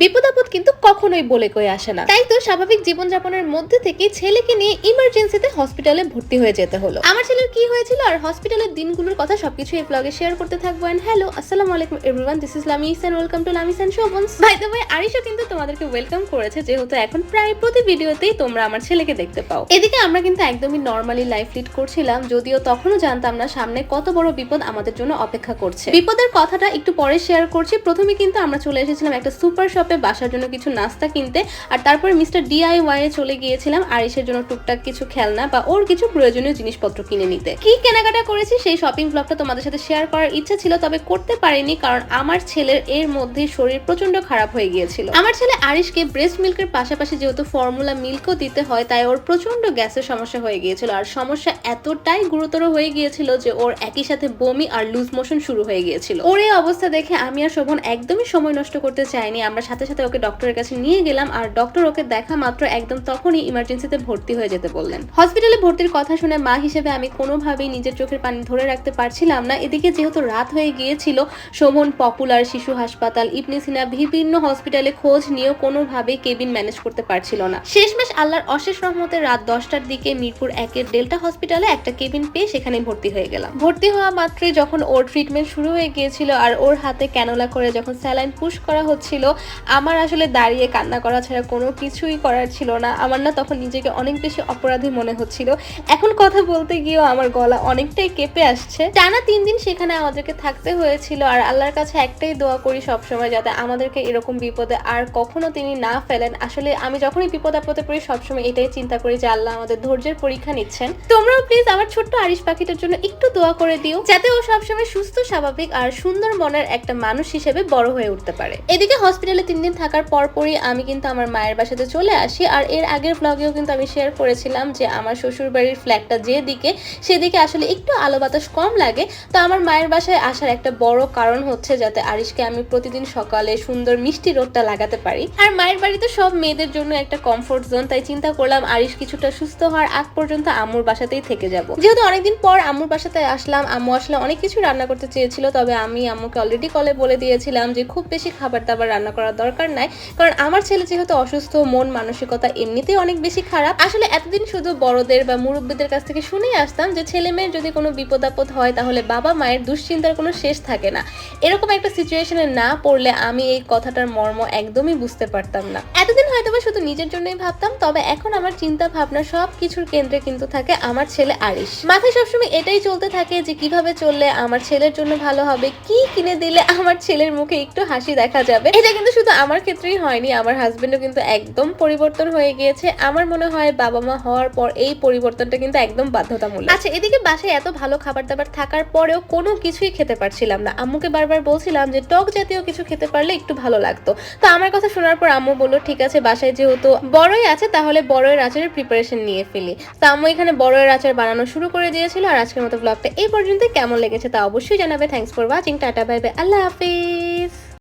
বিপদ আপদ কিন্তু কখনোই বলে কয়ে আসে না। তাই তো স্বাভাবিক জীবনযাপনের মধ্যে থেকে ছেলেকে নিয়ে ইমার্জেন্সিতে হসপিটালে ভর্তি হয়ে যেতে হলো। আমার ছেলের কি হয়েছিল আর হসপিটালের দিনগুলোর কথা সবকিছু এই ব্লগে শেয়ার করতে থাকব। এন্ড হ্যালো আসসালামু আলাইকুম everyone this is Lamis and welcome to Lamis and Shovon's by the way Arisha কিন্তু তোমাদেরকে ওয়েলকাম করেছে, যেহেতু এখন প্রায় প্রতি ভিডিওতেই তোমরা আমার ছেলেকে দেখতে পাও। এদিকে আমরা কিন্তু একদমই নর্মালি লাইফ লিড করছিলাম, যদিও তখনও জানতাম না সামনে কত বড় বিপদ আমাদের জন্য অপেক্ষা করছে। বিপদের কথাটা একটু পরে শেয়ার করছি। প্রথমে কিন্তু আমরা চলে এসেছিলাম একটা সুপার শপে বাসার জন্য কিছু নাস্তা কিনতে, আর তারপরে মিস্টার ডিআইওয়াই এ চলে গিয়েছিলাম আরিসের জন্য টুকটাক কিছু খেলনা বা ওর কিছু প্রয়োজনীয় জিনিসপত্র কিনে নিতে। কি কেনাকাটা করেছি সেই শপিং ব্লগটা তোমাদের সাথে শেয়ার করার ইচ্ছা ছিল, তবে করতে পারিনি কারণ আমার ছেলের এর মধ্যে শরীর প্রচণ্ড খারাপ হয়ে গিয়েছিল। আমার ছেলে আরিশকে ব্রেস্ট মিল্কের পাশাপাশি যেহেতু ফর্মুলা মিল্কও দিতে হয়, তাই ওর প্রচণ্ড গ্যাসের সমস্যা হয়ে গিয়েছিল। আর সমস্যা এতটাই গুরুতর হয়ে গিয়েছিল যে ওর একই সাথে বমি আর লুজ মোশন শুরু হয়ে গিয়েছিল। ওর এই অবস্থা দেখে আমি আর শোভন একদমই সময় নষ্ট করতে চাইনি। আমরা সাথে সাথে ওকে ডক্টরের কাছে নিয়ে গেলাম আর ডক্টর ওকে দেখা মাত্র একদম তখনই ইমার্জেন্সিতে ভর্তি হয়ে যেতে বললেন। হসপিটালে ভর্তির কথা শুনে মা হিসেবে আমি কোনোভাবেই নিজের চোখের পানি ধরে রাখতে পারছিলাম না। এদিকে যেহেতু রাত হয়ে গিয়েছিল শোভন পপুলার শিশু হাসপাতাল ইবনে সিনা বিভিন্ন হসপিটালে খোঁজ নিয়েও কোনোভাবেই কেবিন ম্যানেজ করতে পারছিল না। শেষমেশ আল্লাহর অশেষ রহমতে রাত দশটার দিকে মিরপুর একের ডেল্টা হসপিটালে একটা কেবিন পেয়ে সেখানে ভর্তি হয়ে গেলাম। ভর্তি হওয়া মাত্রই যখন ওর ট্রিটমেন্ট শুরু হয়ে গিয়েছিল আর ওর হাতে ক্যানোলা করে যখন স্যালাইন পুশ করা হচ্ছিল আমার আসলে দাঁড়িয়ে কান্না করা ছাড়া কোনো কিছুই করার ছিল না। আমার না তখন নিজেকে অনেক বেশি অপরাধী মনে হচ্ছিল। এখন কথা বলতে গিয়েও আমার গলা অনেকটাই কেঁপে আসছে। টানা তিন দিন সেখানে আমাদেরকে থাকতে হয়েছিল আর আল্লাহর কাছে একটাই দোয়া করি সবসময় যাতে আমাদেরকে এরকম বিপদে আর কখনো তিনি না ফেলেন। আসলে আমি যখনই বিপদ আপদে পড়ি সবসময় এটাই চিন্তা করি যে আল্লাহ আমাদের ধৈর্যের পরীক্ষা নিচ্ছেন। তোমরাও প্লিজ আমার ছোট্ট আরিশ পাখিটার জন্য একটু দোয়া করে দিও যাতে ও সবসময় সুস্থ, স্বাভাবিক আর সুন্দর মনের একটা মানুষ হিসেবে বড় হয়ে উঠতে পারে। এদিকে হসপিটালে তিন দিন থাকার পরপরই আমি কিন্তু আমার মায়ের বাসাতে চলে আসি। আর এর আগের ব্লগেও কিন্তু আমি শেয়ার করেছিলাম যে আমার শ্বশুর বাড়ির ফ্ল্যাটটা যেদিকে, সেদিকে আসলে একটু আলো বাতাস কম লাগে। তো আমার মায়ের বাসায় আসার একটা বড় কারণ হচ্ছে যাতে আরিশকে আমি প্রতিদিন সকালে সুন্দর মিষ্টি রোদটা লাগাতে পারি। আর মায়ের বাড়িতে সব মেয়েদের জন্য একটা কমফোর্ট জোন তাই চিন্তা করলাম আরিশ কিছুটা সুস্থ হওয়ার আগ পর্যন্ত আম্মুর বাসাতেই থেকে যাব। যেহেতু অনেকদিন পর আম্মুর বাসাতে আসলাম, আম্মু আসলে অনেক কিছু রান্না করতে চেয়েছিল, তবে আমি আম্মুকে অলরেডি কলে বলে দিয়েছিলাম যে খুব বেশি খাবার দাবার রান্না করার দরকার নাই। কারণ আমার ছেলে যেহেতু অসুস্থ, মন মানসিকতা এমনিতেই অনেক বেশি খারাপ। আসলে এতদিন শুধু বড়দের বা মুরব্বীদের কাছ থেকে শুনেই আসতাম যে, ছেলে মেয়ের যদি কোনো বিপদ আপদ হয়, তাহলে বাবা মায়ের দুশ্চিন্তার কোনো শেষ থাকে না। এরকম একটা সিচুয়েশনে না পড়লে আমি এই কথাটার মর্ম একদমই বুঝতে পারতাম না। এতদিন হয়তো বা শুধু নিজের জন্যই ভাবতাম, তবে এখন আমার চিন্তা ভাবনা সব কিছুর কেন্দ্রে কিন্তু থাকে আমার ছেলে আরিশ। মাথায় সবসময় এটাই চলতে থাকে যে, কীভাবে চললে আমার ছেলের জন্য ভালো হবে, কি কিনে দিলে আমার ছেলের মুখে একটু হাসি দেখা যাবে? এটা কিন্তু শুধু আমার ক্ষেত্রেই হয়নি। আমার হাজবেন্ডও কিন্তু একদম পরিবর্তন হয়ে গিয়েছে। আমার মনে হয় বাবা মা হওয়ার পর এই পরিবর্তনটা কিন্তু একদম বাধ্যতামূলক। আচ্ছা এদিকে বাসায় এত ভালো খাবার দাবার থাকার পরেও কোনো কিছুই খেতে পারছিলাম না। আম্মুকে বারবার বলছিলাম যে, টক জাতীয় কিছু খেতে পারলে একটু ভালো লাগতো। তো আমার কথা শোনার পর আম্মু বলল, ঠিক আছে, বাসায় যেহেতু বড়ই আছে, তাহলে বড়ের আচারের প্রিপারেশন নিয়ে ফেলি। তো আম্মু এখানে বড়ের আচার বানানো শুরু করে দিয়েছিল আর আজকের মতো ব্লগটা এই পর্যন্ত কেমন লেগেছে তা অবশ্যই জানাবে। Thanks for watching tata bye bye Allah Hafiz.